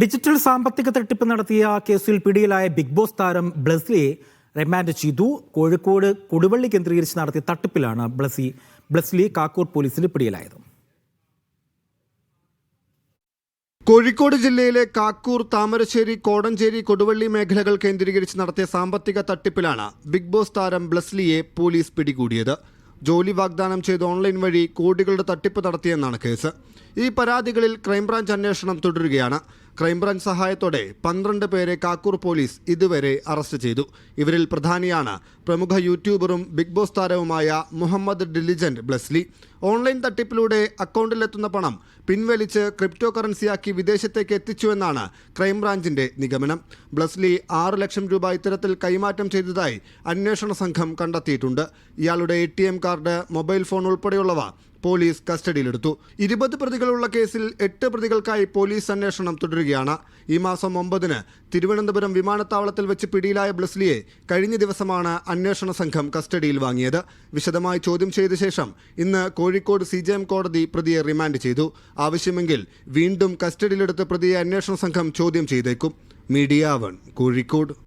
Digital സാമ്പത്തിക തട്ടിപ്പ് നടത്തിയ കേസിൽ പിടിയിലായ ബിഗ് ബോസ് താരം ബ്ലസ്ലിയെ റിമാൻഡ് ചെയ്തു. കോഴിക്കോട് കൊടുവള്ളി കേന്ദ്രീകരിച്ച് നടത്തിയ തട്ടിപ്പിലാണ് ബ്ലസി ബ്ലസ്ലി കാക്കൂർ പോലീസിന് പിടിയിലായത്. കോഴിക്കോട് ജില്ലയിലെ കാക്കൂർ താമരശ്ശേരി കോടഞ്ചേരി കൊടുവള്ളി മേഖലകൾ കേന്ദ്രീകരിച്ച് നടത്തിയ സാമ്പത്തിക തട്ടിപ്പിലാണ് ബിഗ് ബോസ് താരം ബ്ലസ്ലിയെ പോലീസ് പിടികൂടിയത്. ജോലി വാഗ്ദാനം ചെയ്ത് ഓൺലൈൻ വഴി കോടികളുടെ തട്ടിപ്പ് നടത്തിയെന്നാണ് കേസ്. ഈ പരാതികളിൽ ക്രൈംബ്രാഞ്ച് അന്വേഷണം തുടരുകയാണ്. ക്രൈംബ്രാഞ്ച് സഹായത്തോടെ പന്ത്രണ്ട് പേരെ കാക്കൂർ പോലീസ് ഇതുവരെ അറസ്റ്റ് ചെയ്തു. ഇവരിൽ പ്രധാനിയാണ് പ്രമുഖ യൂട്യൂബറും ബിഗ് ബോസ് താരവുമായ മുഹമ്മദ് ഡിലിജന്റ് ബ്ലസ്ലി. ഓൺലൈൻ തട്ടിപ്പിലൂടെ അക്കൗണ്ടിലെത്തുന്ന പണം പിൻവലിച്ച് ക്രിപ്റ്റോ കറൻസിയാക്കി വിദേശത്തേക്ക് എത്തിച്ചുവെന്നാണ് ക്രൈംബ്രാഞ്ചിന്റെ നിഗമനം. ബ്ലസ്ലി ആറ് ലക്ഷം രൂപ ഇത്തരത്തിൽ കൈമാറ്റം ചെയ്തതായി അന്വേഷണ സംഘം കണ്ടെത്തിയിട്ടുണ്ട്. ഇയാളുടെ എ കാർഡ് മൊബൈൽ ഫോൺ ഉൾപ്പെടെയുള്ളവ പോലീസ് കസ്റ്റഡിയിലെടുത്തു. ഇരുപത് പ്രതികളുള്ള കേസിൽ എട്ട് പ്രതികൾക്കായി പോലീസ് അന്വേഷണം തുടരുകയാണ്. ഈ മാസം ഒമ്പതിന് തിരുവനന്തപുരം വിമാനത്താവളത്തിൽ വെച്ച് പിടിയിലായ ബ്ലസ്ലിയെ കഴിഞ്ഞ ദിവസമാണ് അന്വേഷണ സംഘം കസ്റ്റഡിയിൽ വാങ്ങിയത്. വിശദമായി ചോദ്യം ചെയ്ത ശേഷം ഇന്ന് കോഴിക്കോട് സി കോടതി പ്രതിയെ റിമാൻഡ് ചെയ്തു. ആവശ്യമെങ്കിൽ വീണ്ടും കസ്റ്റഡിയിലെടുത്ത് പ്രതിയെ അന്വേഷണ സംഘം ചോദ്യം ചെയ്തേക്കും. Media One Kozhikode.